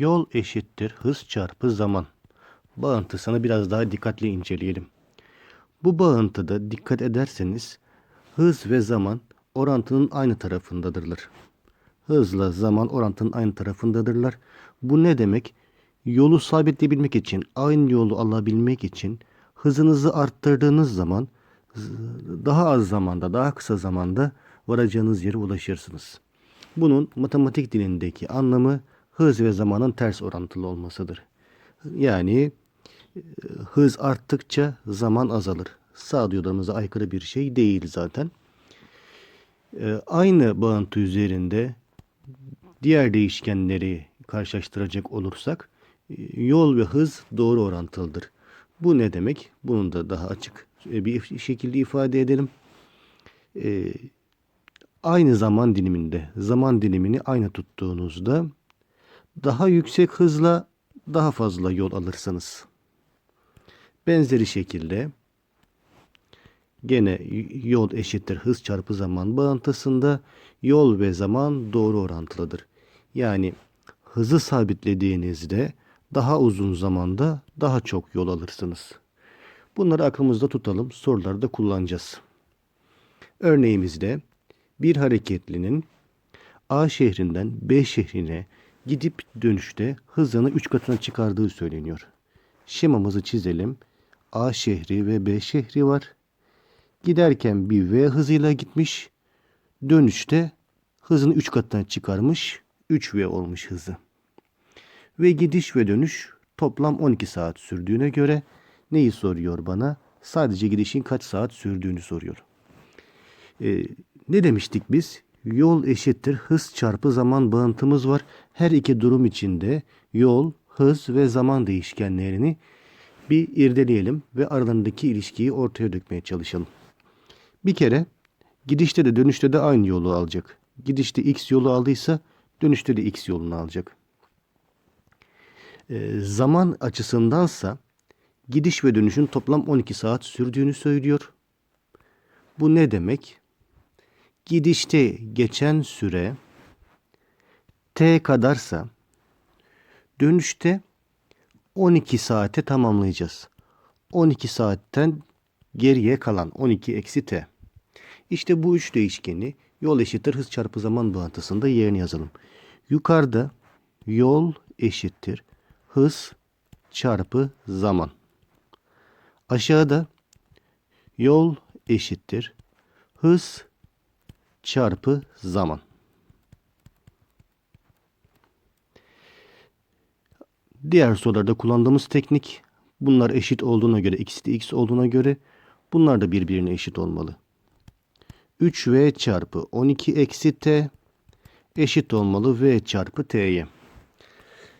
Yol eşittir hız çarpı zaman. Bağıntısını biraz daha dikkatli inceleyelim. Bu bağıntıda dikkat ederseniz hız ve zaman orantının aynı tarafındadırlar. Hızla zaman orantının aynı tarafındadırlar. Bu ne demek? Yolu sabitleyebilmek için, aynı yolu alabilmek için hızınızı arttırdığınız zaman daha az zamanda, daha kısa zamanda varacağınız yere ulaşırsınız. Bunun matematik dilindeki anlamı hız ve zamanın ters orantılı olmasıdır. Yani e, hız arttıkça zaman azalır. Sağduyularımıza aykırı bir şey değil zaten. E, Aynı bağıntı üzerinde diğer değişkenleri karşılaştıracak olursak e, yol ve hız doğru orantılıdır. Bu ne demek? Bunu da daha açık bir şekilde ifade edelim. Aynı zaman diliminde, zaman dilimini aynı tuttuğunuzda daha yüksek hızla daha fazla yol alırsınız. Benzeri şekilde gene yol eşittir hız çarpı zaman bağıntısında yol ve zaman doğru orantılıdır. Yani hızı sabitlediğinizde daha uzun zamanda daha çok yol alırsınız. Bunları aklımızda tutalım. Sorularda kullanacağız. Örneğimizde bir hareketlinin A şehrinden B şehrine gidip dönüşte hızını 3 katına çıkardığı söyleniyor. Şemamızı çizelim. A şehri ve B şehri var. Giderken bir V hızıyla gitmiş. Dönüşte hızını 3 katına çıkarmış. 3V olmuş hızı. Ve gidiş ve dönüş toplam 12 saat sürdüğüne göre neyi soruyor bana? Sadece gidişin kaç saat sürdüğünü soruyor. Ee, ne demiştik biz? Yol eşittir hız çarpı zaman bağıntımız var. Her iki durum içinde yol, hız ve zaman değişkenlerini bir irdeleyelim ve aralarındaki ilişkiyi ortaya dökmeye çalışalım. Bir kere gidişte de dönüşte de aynı yolu alacak. Gidişte x yolu aldıysa dönüşte de x yolunu alacak. Ee, zaman açısındansa gidiş ve dönüşün toplam 12 saat sürdüğünü söylüyor. Bu ne demek? Gidişte geçen süre t kadarsa dönüşte 12 saate tamamlayacağız. 12 saatten geriye kalan 12 eksi t. İşte bu üç değişkeni yol eşittir hız çarpı zaman bağıntısında yerine yazalım. Yukarıda yol eşittir hız çarpı zaman. Aşağıda yol eşittir hız çarpı zaman. Diğer sorularda kullandığımız teknik bunlar eşit olduğuna göre ikisi de x olduğuna göre bunlar da birbirine eşit olmalı. 3v çarpı 12 eksi t eşit olmalı v çarpı t'ye.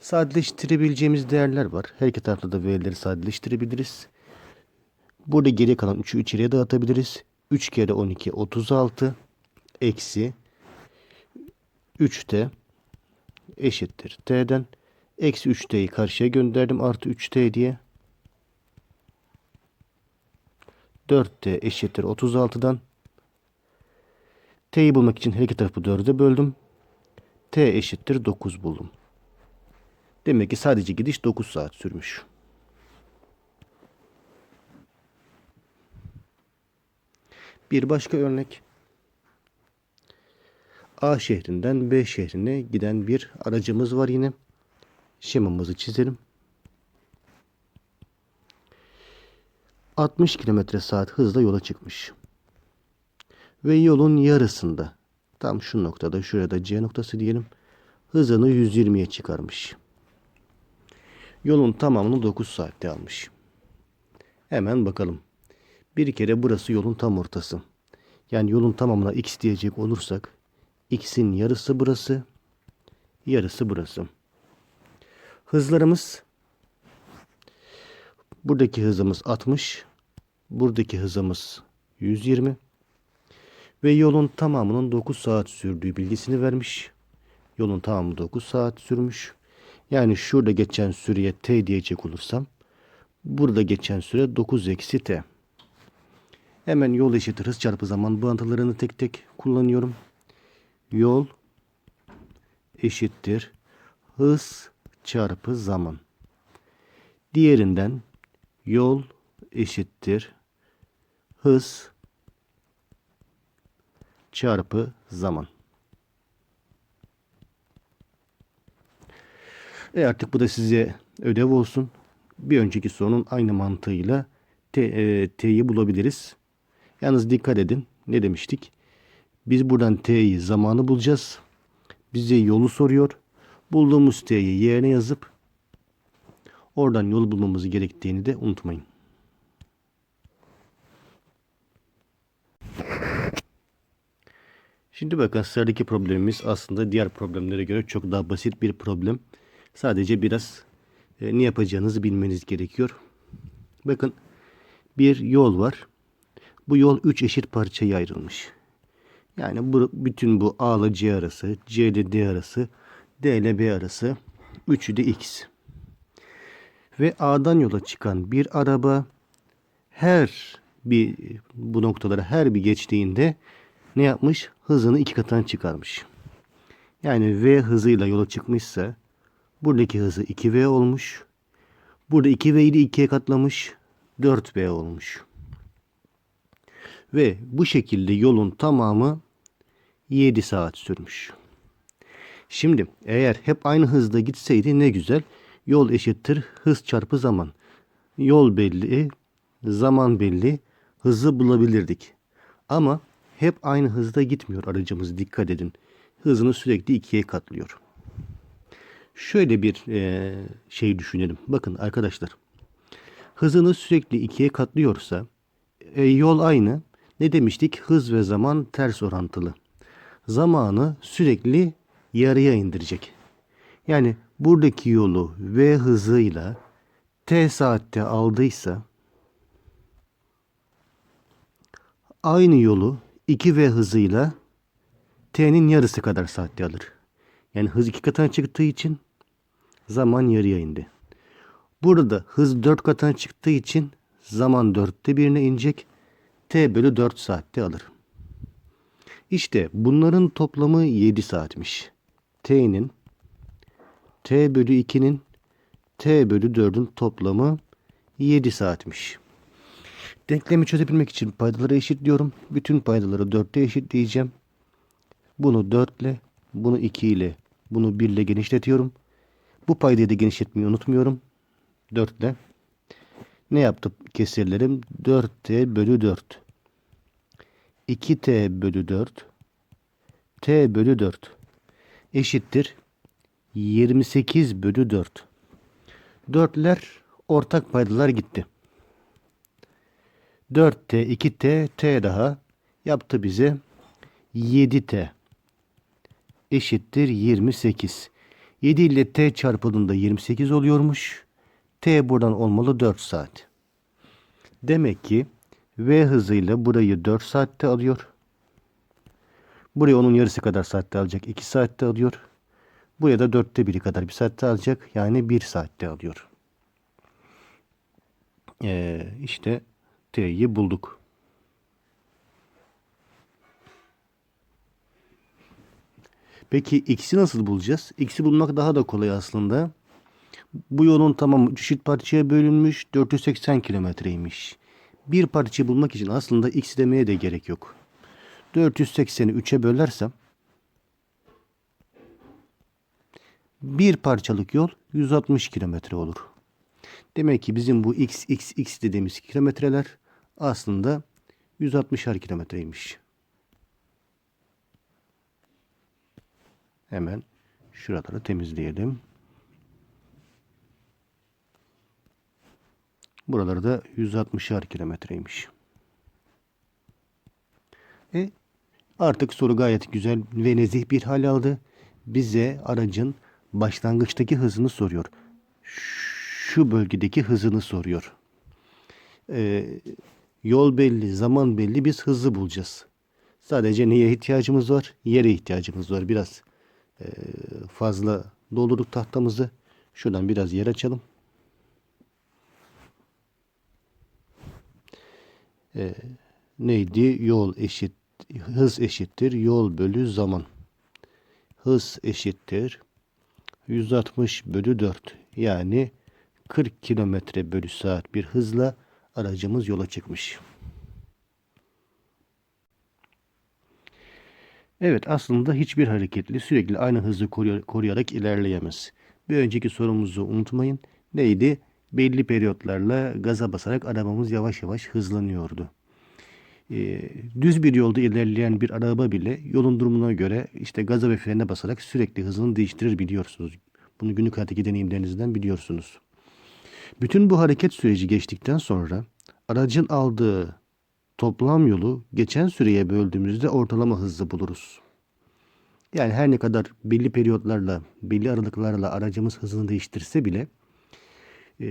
Sadeleştirebileceğimiz değerler var. Her iki tarafta da v'leri sadeleştirebiliriz. Burada geriye kalan 3'ü içeriye dağıtabiliriz. 3 kere 12 36 eksi 3t eşittir t'den. Eksi 3t'yi karşıya gönderdim artı 3t diye. 4t eşittir 36'dan. T'yi bulmak için her iki tarafı 4'e böldüm. T eşittir 9 buldum. Demek ki sadece gidiş 9 saat sürmüş. Bir başka örnek. A şehrinden B şehrine giden bir aracımız var yine. Şemamızı çizelim. 60 km saat hızla yola çıkmış. Ve yolun yarısında tam şu noktada şurada C noktası diyelim hızını 120'ye çıkarmış. Yolun tamamını 9 saatte almış. Hemen bakalım. Bir kere burası yolun tam ortası. Yani yolun tamamına x diyecek olursak x'in yarısı burası, yarısı burası. Hızlarımız buradaki hızımız 60, buradaki hızımız 120 ve yolun tamamının 9 saat sürdüğü bilgisini vermiş. Yolun tamamı 9 saat sürmüş. Yani şurada geçen süreye t diyecek olursam burada geçen süre 9 eksi t. Hemen yol eşittir hız çarpı zaman bağıntılarını tek tek kullanıyorum. Yol eşittir hız çarpı zaman. Diğerinden yol eşittir hız çarpı zaman. E artık bu da size ödev olsun. Bir önceki sorunun aynı mantığıyla e, t'yi bulabiliriz. Yalnız dikkat edin. Ne demiştik? Biz buradan t'yi zamanı bulacağız. Bize yolu soruyor. Bulduğumuz t'yi yerine yazıp oradan yol bulmamız gerektiğini de unutmayın. Şimdi bakın sıradaki problemimiz aslında diğer problemlere göre çok daha basit bir problem. Sadece biraz e, ne yapacağınızı bilmeniz gerekiyor. Bakın bir yol var. Bu yol 3 eşit parçaya ayrılmış. Yani bu, bütün bu A ile C arası, C ile D arası, D ile B arası, üçü de X. Ve A'dan yola çıkan bir araba her bir bu noktalara her bir geçtiğinde ne yapmış? Hızını iki katına çıkarmış. Yani V hızıyla yola çıkmışsa buradaki hızı 2V olmuş. Burada 2V'yi de 2'ye katlamış. 4V olmuş. Ve bu şekilde yolun tamamı 7 saat sürmüş. Şimdi eğer hep aynı hızda gitseydi ne güzel. Yol eşittir hız çarpı zaman. Yol belli, zaman belli, hızı bulabilirdik. Ama hep aynı hızda gitmiyor aracımız dikkat edin. Hızını sürekli ikiye katlıyor. Şöyle bir e, şey düşünelim. Bakın arkadaşlar. Hızını sürekli ikiye katlıyorsa e, yol aynı. Ne demiştik? Hız ve zaman ters orantılı. Zamanı sürekli yarıya indirecek. Yani buradaki yolu v hızıyla t saatte aldıysa aynı yolu 2v hızıyla t'nin yarısı kadar saatte alır. Yani hız iki katına çıktığı için zaman yarıya indi. Burada hız 4 katına çıktığı için zaman dörtte birine inecek. T bölü 4 saatte alır. İşte bunların toplamı 7 saatmiş. T'nin T bölü 2'nin T bölü 4'ün toplamı 7 saatmiş. Denklemi çözebilmek için paydaları eşitliyorum. Bütün paydaları 4'te eşitleyeceğim. Bunu 4 ile, bunu 2 ile, bunu 1 ile genişletiyorum. Bu paydayı da genişletmeyi unutmuyorum. 4 ile. Ne yaptı kesirlerim? 4t bölü 4. 2t bölü 4. t bölü 4 eşittir 28 bölü 4. Dörtler ortak paydalar gitti. 4t, 2t, t daha yaptı bize 7t eşittir 28. 7 ile t çarpıldığında 28 oluyormuş. T buradan olmalı 4 saat. Demek ki V hızıyla burayı 4 saatte alıyor. Buraya onun yarısı kadar saatte alacak. 2 saatte alıyor. Buraya da dörtte biri kadar bir saatte alacak. Yani 1 saatte alıyor. Ee, işte T'yi bulduk. Peki x'i nasıl bulacağız? X'i bulmak daha da kolay aslında. Bu yolun tamamı eşit parçaya bölünmüş 480 kilometreymiş. Bir parçayı bulmak için aslında x demeye de gerek yok. 480'i 3'e bölersem bir parçalık yol 160 kilometre olur. Demek ki bizim bu x, x, x dediğimiz kilometreler aslında 160'ar kilometreymiş. Hemen şuraları temizleyelim. Buraları da 160'ar kilometreymiş. E artık soru gayet güzel ve nezih bir hal aldı. Bize aracın başlangıçtaki hızını soruyor. Şu bölgedeki hızını soruyor. E, yol belli, zaman belli. Biz hızı bulacağız. Sadece neye ihtiyacımız var? Yere ihtiyacımız var. Biraz e, fazla doldurduk tahtamızı. Şuradan biraz yer açalım. E, neydi? Yol eşit hız eşittir yol bölü zaman. Hız eşittir 160 bölü 4 yani 40 kilometre bölü saat bir hızla aracımız yola çıkmış. Evet aslında hiçbir hareketli sürekli aynı hızı koruy- koruyarak ilerleyemez. Bir önceki sorumuzu unutmayın. Neydi? Belli periyotlarla gaza basarak arabamız yavaş yavaş hızlanıyordu. Ee, düz bir yolda ilerleyen bir araba bile yolun durumuna göre işte gaza ve frene basarak sürekli hızını değiştirir biliyorsunuz. Bunu günlük hayattaki deneyimlerinizden biliyorsunuz. Bütün bu hareket süreci geçtikten sonra aracın aldığı toplam yolu geçen süreye böldüğümüzde ortalama hızı buluruz. Yani her ne kadar belli periyotlarla, belli aralıklarla aracımız hızını değiştirse bile e,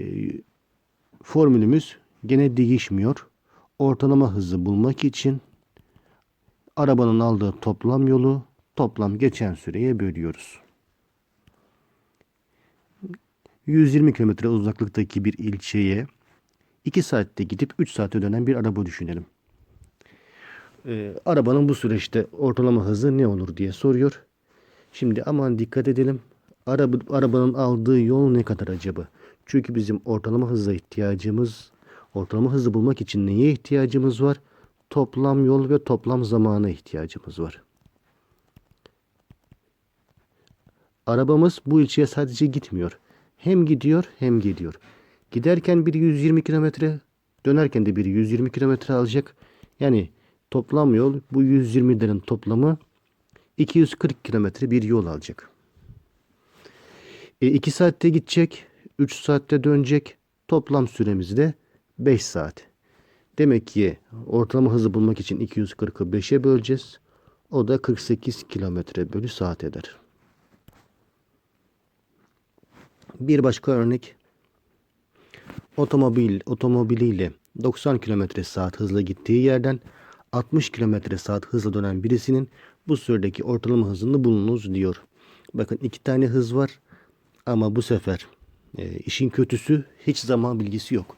formülümüz gene değişmiyor. Ortalama hızı bulmak için arabanın aldığı toplam yolu toplam geçen süreye bölüyoruz. 120 kilometre uzaklıktaki bir ilçeye 2 saatte gidip 3 saatte dönen bir araba düşünelim. Ee, arabanın bu süreçte ortalama hızı ne olur diye soruyor. Şimdi aman dikkat edelim. Araba, arabanın aldığı yol ne kadar acaba? Çünkü bizim ortalama hıza ihtiyacımız, ortalama hızı bulmak için neye ihtiyacımız var? Toplam yol ve toplam zamana ihtiyacımız var. Arabamız bu ilçeye sadece gitmiyor. Hem gidiyor hem geliyor. Giderken bir 120 kilometre, dönerken de bir 120 kilometre alacak. Yani toplam yol bu 120'lerin toplamı 240 kilometre bir yol alacak. E, 2 saatte gidecek, 3 saatte dönecek. Toplam süremiz de 5 saat. Demek ki ortalama hızı bulmak için 240'ı 5'e böleceğiz. O da 48 kilometre bölü saat eder. Bir başka örnek. Otomobil otomobiliyle 90 km saat hızla gittiği yerden 60 km saat hızla dönen birisinin bu süredeki ortalama hızını bulunuz diyor. Bakın iki tane hız var ama bu sefer e, işin kötüsü hiç zaman bilgisi yok.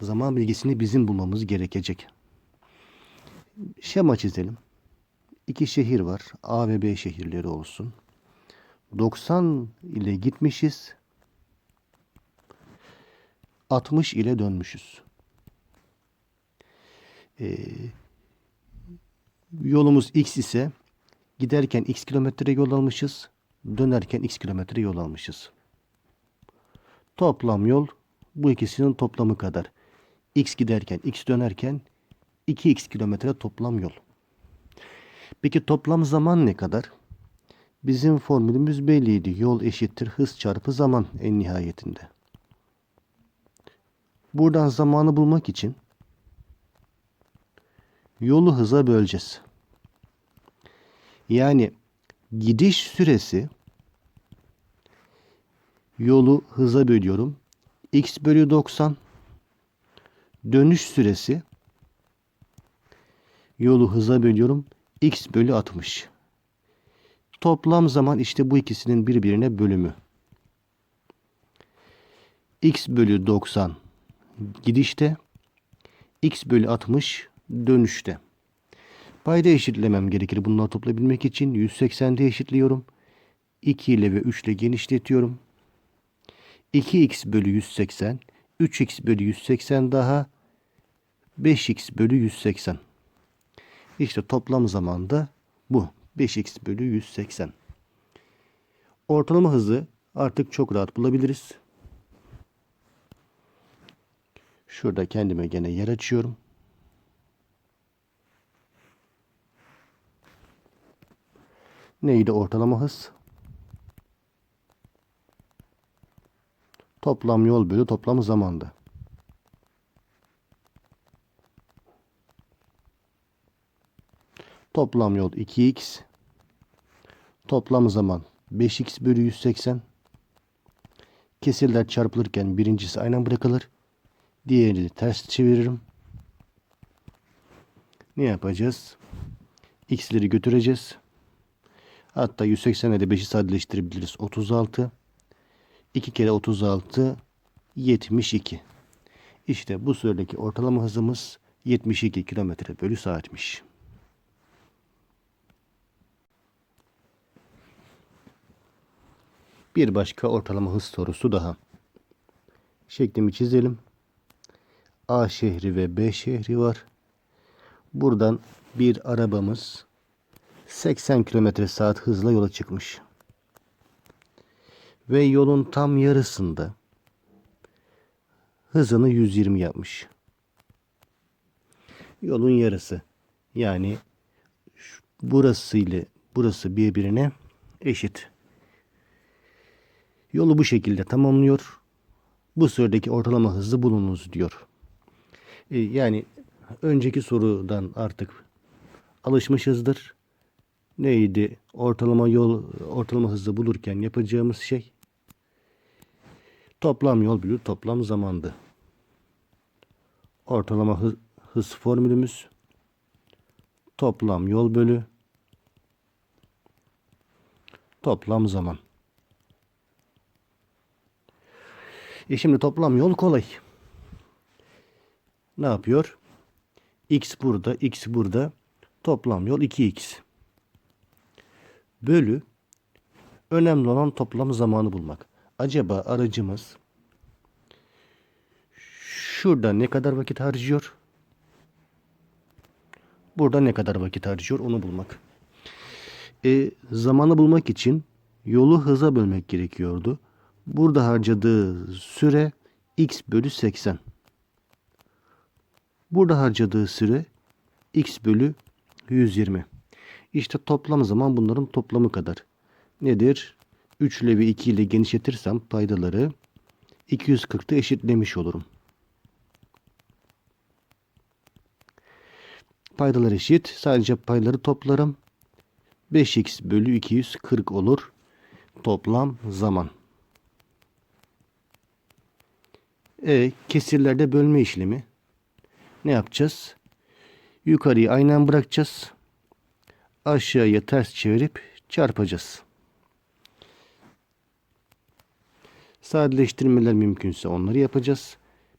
Zaman bilgisini bizim bulmamız gerekecek. Şema çizelim. İki şehir var. A ve B şehirleri olsun. 90 ile gitmişiz. 60 ile dönmüşüz. Ee, yolumuz x ise giderken x kilometre yol almışız. Dönerken x kilometre yol almışız. Toplam yol bu ikisinin toplamı kadar. x giderken x dönerken 2x kilometre toplam yol. Peki toplam zaman ne kadar? Bizim formülümüz belliydi. Yol eşittir hız çarpı zaman en nihayetinde. Buradan zamanı bulmak için yolu hıza böleceğiz. Yani gidiş süresi yolu hıza bölüyorum. x bölü 90 dönüş süresi yolu hıza bölüyorum. x bölü 60. Toplam zaman işte bu ikisinin birbirine bölümü. x bölü 90 gidişte x bölü 60 dönüşte. Payda eşitlemem gerekir bunları toplayabilmek için. 180'de eşitliyorum. 2 ile ve 3 ile genişletiyorum. 2x bölü 180, 3x bölü 180 daha 5x bölü 180. İşte toplam zamanda bu. 5x bölü 180. Ortalama hızı artık çok rahat bulabiliriz. Şurada kendime gene yer açıyorum. Neydi ortalama hız? Toplam yol bölü toplam zamanda. Toplam yol 2x. Toplam zaman 5x bölü 180. Kesirler çarpılırken birincisi aynen bırakılır. Diğerini ters çeviririm. Ne yapacağız? X'leri götüreceğiz. Hatta 180 ile 5'i sadeleştirebiliriz. 36. 2 kere 36 72. İşte bu süredeki ortalama hızımız 72 km bölü saatmiş. Bir başka ortalama hız sorusu daha. Şeklimi çizelim. A şehri ve B şehri var. Buradan bir arabamız 80 km saat hızla yola çıkmış. Ve yolun tam yarısında hızını 120 yapmış. Yolun yarısı. Yani burası ile burası birbirine eşit. Yolu bu şekilde tamamlıyor. Bu süredeki ortalama hızı bulunuz diyor. E, Yani önceki sorudan artık alışmışızdır. Neydi? Ortalama yol, ortalama hızı bulurken yapacağımız şey toplam yol bölü toplam zamandı. Ortalama hız, hız formülümüz toplam yol bölü toplam zaman. E şimdi toplam yol kolay. Ne yapıyor? X burada, X burada. Toplam yol 2X. Bölü önemli olan toplam zamanı bulmak. Acaba aracımız şurada ne kadar vakit harcıyor? Burada ne kadar vakit harcıyor onu bulmak. E, zamanı bulmak için yolu hıza bölmek gerekiyordu. Burada harcadığı süre x bölü 80. Burada harcadığı süre x bölü 120. İşte toplam zaman bunların toplamı kadar. Nedir? 3 ile ve 2 ile genişletirsem paydaları 240'ta eşitlemiş olurum. Paydalar eşit. Sadece payları toplarım. 5x bölü 240 olur. Toplam zaman. E, kesirlerde bölme işlemi. Ne yapacağız? Yukarıyı aynen bırakacağız. Aşağıya ters çevirip çarpacağız. Sadeleştirmeler mümkünse onları yapacağız.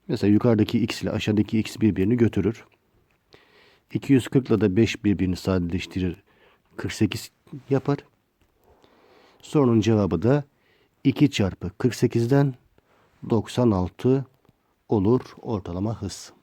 Mesela yukarıdaki x ile aşağıdaki x birbirini götürür. 240 ile de 5 birbirini sadeleştirir. 48 yapar. Sorunun cevabı da 2 çarpı 48'den 96 olur ortalama hız.